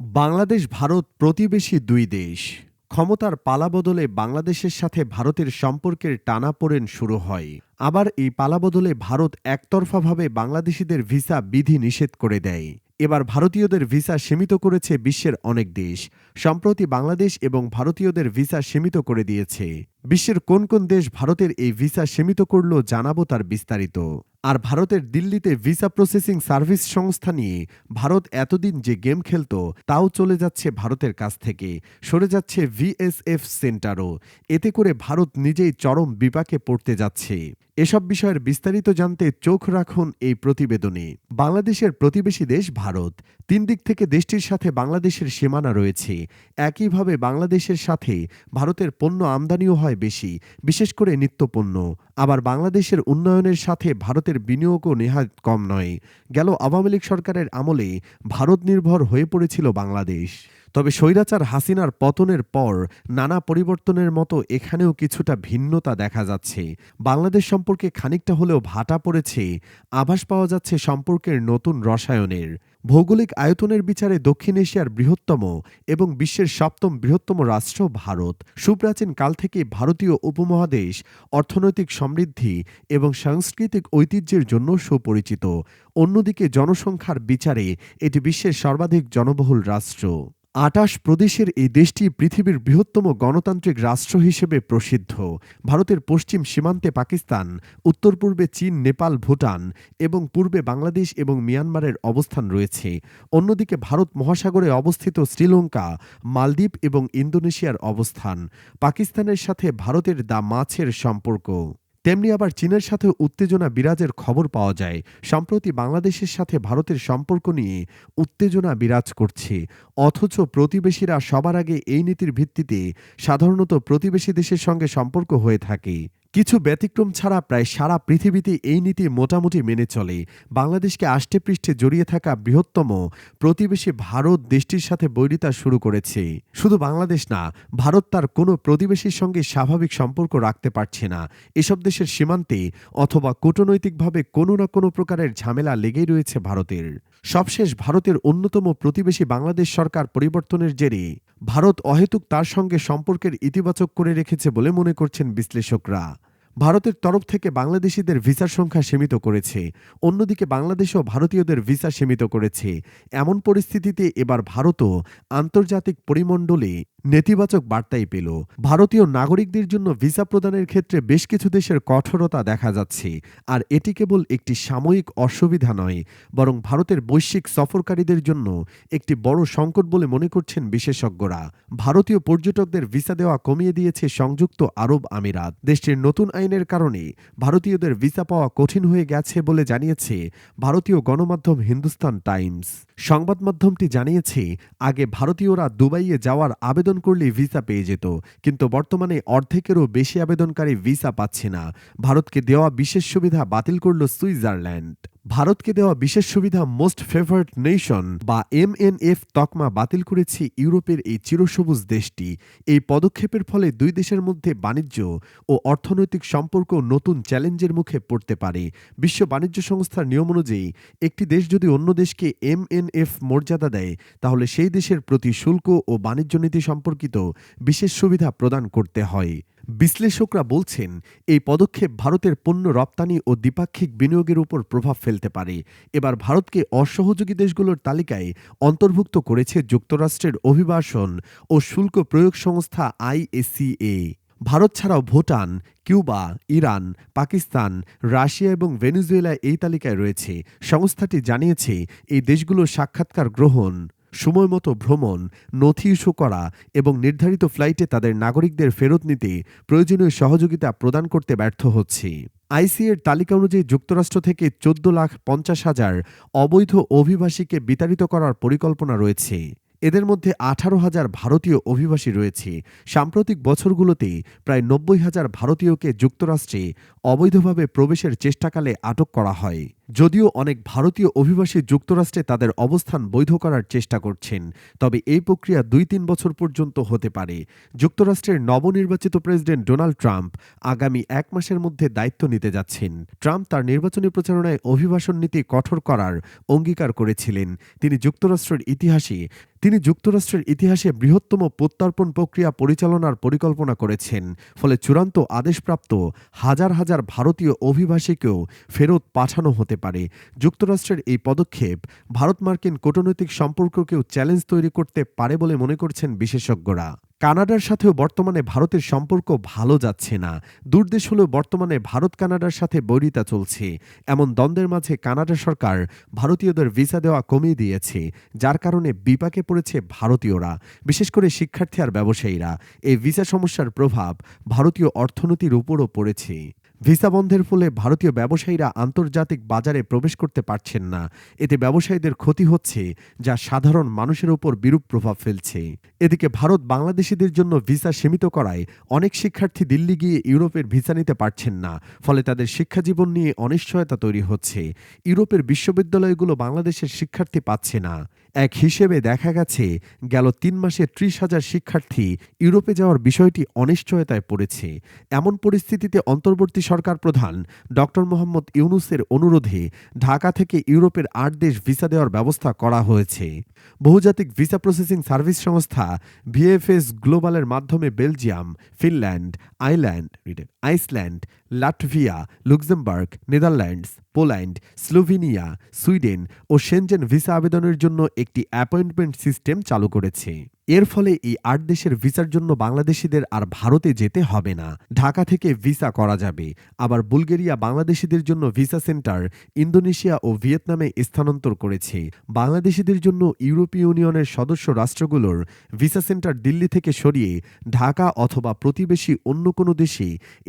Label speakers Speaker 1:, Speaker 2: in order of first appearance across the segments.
Speaker 1: বাংলাদেশ, ভারত প্রতিবেশী দুই দেশ ক্ষমতার পালাবদলে বাংলাদেশের সাথে ভারতের সম্পর্কের টানাপোড়েন শুরু হয়। আবার এই পালাবদলে ভারত একতরফাভাবে বাংলাদেশিদের ভিসা বিধি নিষেধ করে দেয়। এবার ভারতীয়দের ভিসা সীমিত করেছে বিশ্বের অনেক দেশ। সম্প্রতি বাংলাদেশ এবং ভারতীয়দের ভিসা সীমিত করে দিয়েছে। বিশ্বের কোন কোন দেশ ভারতের এই ভিসা সীমিত করল জানাব তার বিস্তারিত। আর ভারতের দিল্লিতে ভিসা প্রসেসিং সার্ভিস সংস্থা নিয়ে ভারত এতদিন যে গেম খেলত, তাও চলে যাচ্ছে ভারতের কাছ থেকে। সরে যাচ্ছে ভিএসএফ সেন্টারও। এতে করে ভারত নিজেই চরম বিপাকে পড়তে যাচ্ছে। এসব বিষয়ের বিস্তারিত জানতে চোখ রাখুন এই প্রতিবেদনে। বাংলাদেশের প্রতিবেশী দেশ ভারত। তিন দিক থেকে দেশটির সাথে বাংলাদেশের সীমানা রয়েছে। একইভাবে বাংলাদেশের সাথে ভারতের পণ্য আমদানিও হয় বেশি, বিশেষ করে নিত্যপণ্য। আবার বাংলাদেশের উন্নয়নের সাথে ভারতের বিনিয়োগও নেহাত কম নয়। গেল আওয়ামী লীগ সরকারের আমলে ভারত নির্ভর হয়ে পড়েছিল বাংলাদেশ। তবে স্বৈরাচার হাসিনার পতনের পর নানা পরিবর্তনের মতো এখানেও কিছুটা ভিন্নতা দেখা যাচ্ছে। বাংলাদেশ সম্পর্কে খানিকটা হলেও ভাটা পড়েছে। আভাস পাওয়া যাচ্ছে সম্পর্কের নতুন রসায়নের। ভৌগোলিক আয়তনের বিচারে দক্ষিণ এশিয়ার বৃহত্তম এবং বিশ্বের সপ্তম বৃহত্তম রাষ্ট্র ভারত। সুপ্রাচীন কাল থেকে ভারতীয় উপমহাদেশ অর্থনৈতিক সমৃদ্ধি এবং সাংস্কৃতিক ঐতিহ্যের জন্য সুপরিচিত। অন্যদিকে জনসংখ্যার বিচারে এটি বিশ্বের সর্বাধিক জনবহুল রাষ্ট্র। আটাশ প্রদেশের এই দেশটি পৃথিবীর বৃহত্তম গণতান্ত্রিক রাষ্ট্র হিসেবে প্রসিদ্ধ। ভারতের পশ্চিম সীমান্তে পাকিস্তান উত্তর পূর্বে চীন, নেপাল, ভুটান এবং পূর্বে বাংলাদেশ এবং মিয়ানমারের অবস্থান রয়েছে। অন্যদিকে ভারত মহাসাগরে অবস্থিত শ্রীলঙ্কা, মালদ্বীপ এবং ইন্দোনেশিয়ার অবস্থান। পাকিস্তানের সাথে ভারতের দা মাছের সম্পর্ক। তেমনি আবার চীনের সাথে উত্তেজনা বিরাজের খবর পাওয়া যায়। সম্প্রতি বাংলাদেশের সাথে ভারতের সম্পর্ক নিয়ে উত্তেজনা বিরাজ করছে। অথচ প্রতিবেশীরা সবার আগে এই নীতির ভিত্তিতে সাধারণত প্রতিবেশী দেশের সঙ্গে সম্পর্ক হয়ে থাকে। কিছু ব্যতিক্রম ছাড়া প্রায় সারা পৃথিবীতে এই নীতি মোটামুটি মেনে চলে। বাংলাদেশকে আষ্টে পৃষ্ঠে জড়িয়ে থাকা বৃহত্তম প্রতিবেশী ভারত দেশটির সাথে বৈরিতা শুরু করেছে। শুধু বাংলাদেশ না, ভারত তার কোনো প্রতিবেশীর সঙ্গে স্বাভাবিক সম্পর্ক রাখতে পারছে না। এসব দেশের সীমান্তে অথবা কূটনৈতিকভাবে কোনো না কোনো প্রকারের ঝামেলা লেগেই রয়েছে ভারতের। সবশেষ ভারতের অন্যতম প্রতিবেশী বাংলাদেশ সরকার পরিবর্তনের জেরে ভারত অহেতুক তার সঙ্গে সম্পর্কের ইতিবাচক করে রেখেছে বলে মনে করছেন বিশ্লেষকরা। ভারতের তরফ থেকে বাংলাদেশিদের ভিসার সংখ্যা সীমিত করেছে। অন্যদিকে বাংলাদেশও ভারতীয়দের ভিসা সীমিত করেছে। এমন পরিস্থিতিতে এবার ভারতও আন্তর্জাতিক পরিমণ্ডলে নেতিবাচক বার্তাই পেল। ভারতীয় নাগরিকদের জন্য ভিসা প্রদানের ক্ষেত্রে বেশ কিছু দেশের কঠোরতা দেখা যাচ্ছে। আর এটি কেবল একটি সাময়িক অসুবিধা নয়, বরং ভারতের বৈশ্বিক সফরকারীদের জন্য একটি বড় সংকট বলে মনে করছেন বিশেষজ্ঞরা। ভারতীয় পর্যটকদের ভিসা দেওয়া কমিয়ে দিয়েছে সংযুক্ত আরব আমিরাত। দেশটির নতুন আইনের কারণে ভারতীয়দের ভিসা পাওয়া কঠিন হয়ে গেছে বলে জানিয়েছে ভারতীয় গণমাধ্যম হিন্দুস্তান টাইমস। সংবাদ মাধ্যমটি জানিয়েছে, আগে ভারতীয়রা দুবাইয়ে যাওয়ার আবেদন করলে ভিসা পেয়ে যেত, কিন্তু বর্তমানে অর্ধেকেরও বেশি আবেদনকারী ভিসা পাচ্ছে না। ভারতকে দেওয়া বিশেষ সুবিধা বাতিল করল সুইজারল্যান্ড। ভারতকে দেওয়া বিশেষ সুবিধা মোস্ট ফেভার্ড নেশন বা এমএনএফ তকমা বাতিল করেছে ইউরোপের এই চিরসবুজ দেশটি। এই পদক্ষেপের ফলে দুই দেশের মধ্যে বাণিজ্য ও অর্থনৈতিক সম্পর্ক নতুন চ্যালেঞ্জের মুখে পড়তে পারে। বিশ্ব বাণিজ্য সংস্থার নিয়ম অনুযায়ী, একটি দেশ যদি অন্য দেশকে এমএনএফ মর্যাদা দেয়, তাহলে সেই দেশের প্রতি শুল্ক ও বাণিজ্য নীতি সম্পর্কিত বিশেষ সুবিধা প্রদান করতে হয়। বিশ্লেষকরা বলছেন, এই পদক্ষেপ ভারতের পণ্য রপ্তানি ও দ্বিপাক্ষিক বিনিয়োগের উপর প্রভাব ফেলতে পারে। এবার ভারতকে অসহযোগী দেশগুলোর তালিকায় অন্তর্ভুক্ত করেছে যুক্তরাষ্ট্রের অভিবাসন ও শুল্ক প্রয়োগ সংস্থা আইএসিএ। ভারত ছাড়াও Bhutan, Cuba, Iran, Pakistan, Russia এবং ভেনেজুয়েলা এই তালিকায় রয়েছে। সংস্থাটি জানিয়েছে, এই দেশগুলোর সাক্ষাৎকার গ্রহণ সময়মতো ভ্রমণ, নথি ইস্যু করা এবং নির্ধারিত ফ্লাইটে তাদের নাগরিকদের ফেরত নিতে প্রয়োজনীয় সহযোগিতা প্রদান করতে ব্যর্থ হচ্ছে। আইসিএর তালিকা অনুযায়ী যুক্তরাষ্ট্র থেকে চোদ্দ লাখ পঞ্চাশ হাজার অবৈধ অভিবাসীকে বিতাড়িত করার পরিকল্পনা রয়েছে। এদের মধ্যে আঠারো হাজার ভারতীয় অভিবাসী রয়েছে। সাম্প্রতিক বছরগুলোতে প্রায় নব্বই হাজার ভারতীয়কে যুক্তরাষ্ট্রে অবৈধভাবে প্রবেশের চেষ্টাকালে আটক করা হয়। যদিও অনেক ভারতীয় অভিবাসী যুক্তরাষ্ট্রে তাদের অবস্থান বৈধ করার চেষ্টা করছেন, তবে এই প্রক্রিয়া দুই তিন বছর পর্যন্ত হতে পারে। যুক্তরাষ্ট্রের নবনির্বাচিত প্রেসিডেন্ট ডোনাল্ড ট্রাম্প আগামী এক মাসের মধ্যে দায়িত্ব নিতে যাচ্ছেন। ট্রাম্প তার নির্বাচনী প্রচারণায় অভিবাসন নীতি কঠোর করার অঙ্গীকার করেছিলেন। তিনি যুক্তরাষ্ট্রের ইতিহাসে, তিনি যুক্তরাষ্ট্রের ইতিহাসে বৃহত্তম প্রত্যর্পণ প্রক্রিয়া পরিচালনার পরিকল্পনা করেছেন, ফলে চূড়ান্ত আদেশপ্রাপ্ত হাজার হাজার ভারতীয় অভিবাসীকেও ফেরত পাঠানো হতে পারে। যুক্তরাষ্ট্রের এই পদক্ষেপ ভারত মার্কিন কূটনৈতিক সম্পর্ককেও চ্যালেঞ্জ তৈরি করতে পারে বলে মনে করছেন বিশেষজ্ঞরা। কানাডার সাথেও বর্তমানে ভারতের সম্পর্ক ভালো যাচ্ছে না। দূরদেশ হলেও বর্তমানে ভারত কানাডার সাথে বৈরিতা চলছে। এমন দ্বন্দ্বের মাঝে কানাডা সরকার ভারতীয়দের ভিসা দেওয়া কমিয়ে দিয়েছে, যার কারণে বিপাকে পড়েছে ভারতীয়রা, বিশেষ করে শিক্ষার্থী আর ব্যবসায়ীরা। এই ভিসা সমস্যার প্রভাব ভারতীয় অর্থনীতির উপরও পড়েছে। ভিসা বন্ধের ফলে ভারতীয় ব্যবসায়ীরা আন্তর্জাতিক বাজারে প্রবেশ করতে পারছেন না। এতে ব্যবসায়ীদের ক্ষতি হচ্ছে, যা সাধারণ মানুষের উপর বিরূপ প্রভাব ফেলছে। এদিকে ভারত বাংলাদেশিদের জন্য ভিসা সীমিত করায় অনেক শিক্ষার্থী দিল্লি গিয়ে ইউরোপের ভিসা নিতে পারছেন না, ফলে তাদের শিক্ষাজীবন নিয়ে অনিশ্চয়তা তৈরি হচ্ছে। ইউরোপের বিশ্ববিদ্যালয়গুলো বাংলাদেশের শিক্ষার্থী পাচ্ছে না। এক হিসেবে দেখা গেছে, গেল তিন মাসে ত্রিশ হাজার শিক্ষার্থী ইউরোপে যাওয়ার বিষয়টি অনিশ্চয়তায় পড়েছে। এমন পরিস্থিতিতে অন্তর্বর্তী সরকার প্রধান ডক্টর মোহাম্মদ ইউনুসের অনুরোধে ঢাকা থেকে ইউরোপের আট দেশ ভিসা দেওয়ার ব্যবস্থা করা হয়েছে। বহুজাতিক ভিসা প্রসেসিং সার্ভিস সংস্থা ভিএফএস গ্লোবালের মাধ্যমে Belgium, Finland, island Iceland Latvia, Luxembourg, Netherlands, Poland, Slovenia, Sweden ও সেনজেন ভিসা আবেদনের জন্য একটি অ্যাপয়েন্টমেন্ট সিস্টেম চালু করেছে। এর ফলে এই আট দেশের ভিসার জন্য বাংলাদেশিদের আর ভারতে যেতে হবে না। ঢাকা থেকে ভিসা করা যাবে। আবার বুলগেরিয়া বাংলাদেশিদের জন্য ভিসা সেন্টার ইন্দোনেশিয়া ও ভিয়েতনামে স্থানান্তর করেছে। বাংলাদেশিদের জন্য ইউরোপীয় ইউনিয়নের সদস্য রাষ্ট্রগুলোর ভিসা সেন্টার দিল্লি থেকে সরিয়ে ঢাকা অথবা প্রতিবেশী অন্য কোনো দেশে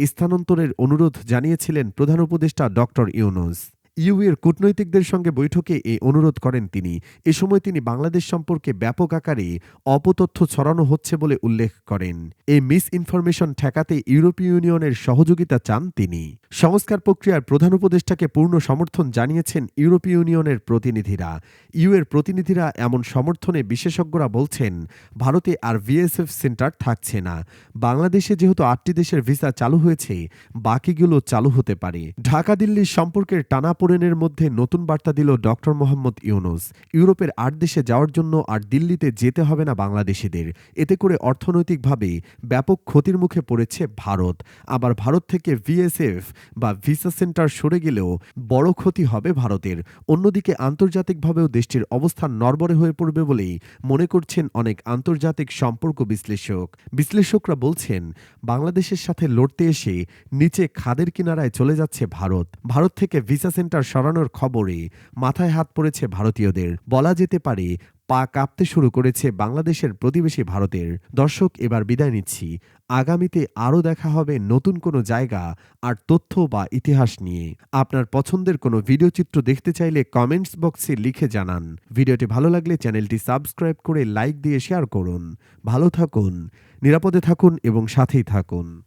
Speaker 1: স্থানান্তরের অনুরোধ জানিয়েছিলেন প্রধান উপদেষ্টা ডক্টর ইউনুস। ইউ এর কূটনৈতিকদের সঙ্গে বৈঠকে এই অনুরোধ করেন তিনি। এ সময় তিনি বাংলাদেশ সম্পর্কে ব্যাপক আকারে অপতথ্য ছড়ানো হচ্ছে বলে উল্লেখ করেন। এই মিস ইনফরমেশন ঠেকাতে ইউরোপীয় ইউনিয়নের সহযোগিতা চান তিনি। সংস্কার প্রক্রিয়ার প্রধান উপদেষ্টাকে পূর্ণ সমর্থন জানিয়েছেন ইউরোপীয় ইউনিয়নের প্রতিনিধিরা। ইউ এর প্রতিনিধিরা এমন সমর্থনে বিশেষজ্ঞরা বলছেন, ভারতে আর ভিএসএফ সেন্টার থাকছে না। বাংলাদেশে যেহেতু আটটি দেশের ভিসা চালু হয়েছে, বাকিগুলো চালু হতে পারে। ঢাকা দিল্লির সম্পর্কের টানাপোড়েনের মধ্যে নতুন বার্তা দিল ডক্টর মোহাম্মদ ইউনুস। ইউরোপের আট দেশে যাওয়ার জন্য আর দিল্লিতে যেতে হবে না বাংলাদেশিদের। এতে করে অর্থনৈতিকভাবে ব্যাপক ক্ষতির মুখে পড়েছে ভারত। আবার ভারত থেকে ভিএসএফ বা ভিসা সেন্টার সরে গেলেও বড় ক্ষতি হবে ভারতের। অন্যদিকে আন্তর্জাতিকভাবেও দেশটির অবস্থান নরবরে হয়ে পড়বে বলেই মনে করছেন অনেক আন্তর্জাতিক সম্পর্ক বিশ্লেষক। বিশ্লেষকরা বলছেন, বাংলাদেশের সাথে লড়তে এসে নিচে খাদের কিনারায় চলে যাচ্ছে ভারত। ভারত থেকে ভিসা সেন্টার সরানোর খবরে মাথায় হাত পড়েছে ভারতীয়দের। বলা যেতে পারে, পা কাঁপতে শুরু করেছে বাংলাদেশের প্রতিবেশী ভারতের। দর্শক, এবার বিদায় নিচ্ছি। আগামীতে আরও দেখা হবে নতুন কোনো জায়গা আর তথ্য বা ইতিহাস নিয়ে। আপনার পছন্দের কোনো ভিডিও চিত্র দেখতে চাইলে কমেন্টস বক্সে লিখে জানান। ভিডিওটি ভালো লাগলে চ্যানেলটি সাবস্ক্রাইব করে লাইক দিয়ে শেয়ার করুন। ভালো থাকুন, নিরাপদে থাকুন এবং সাথেই থাকুন।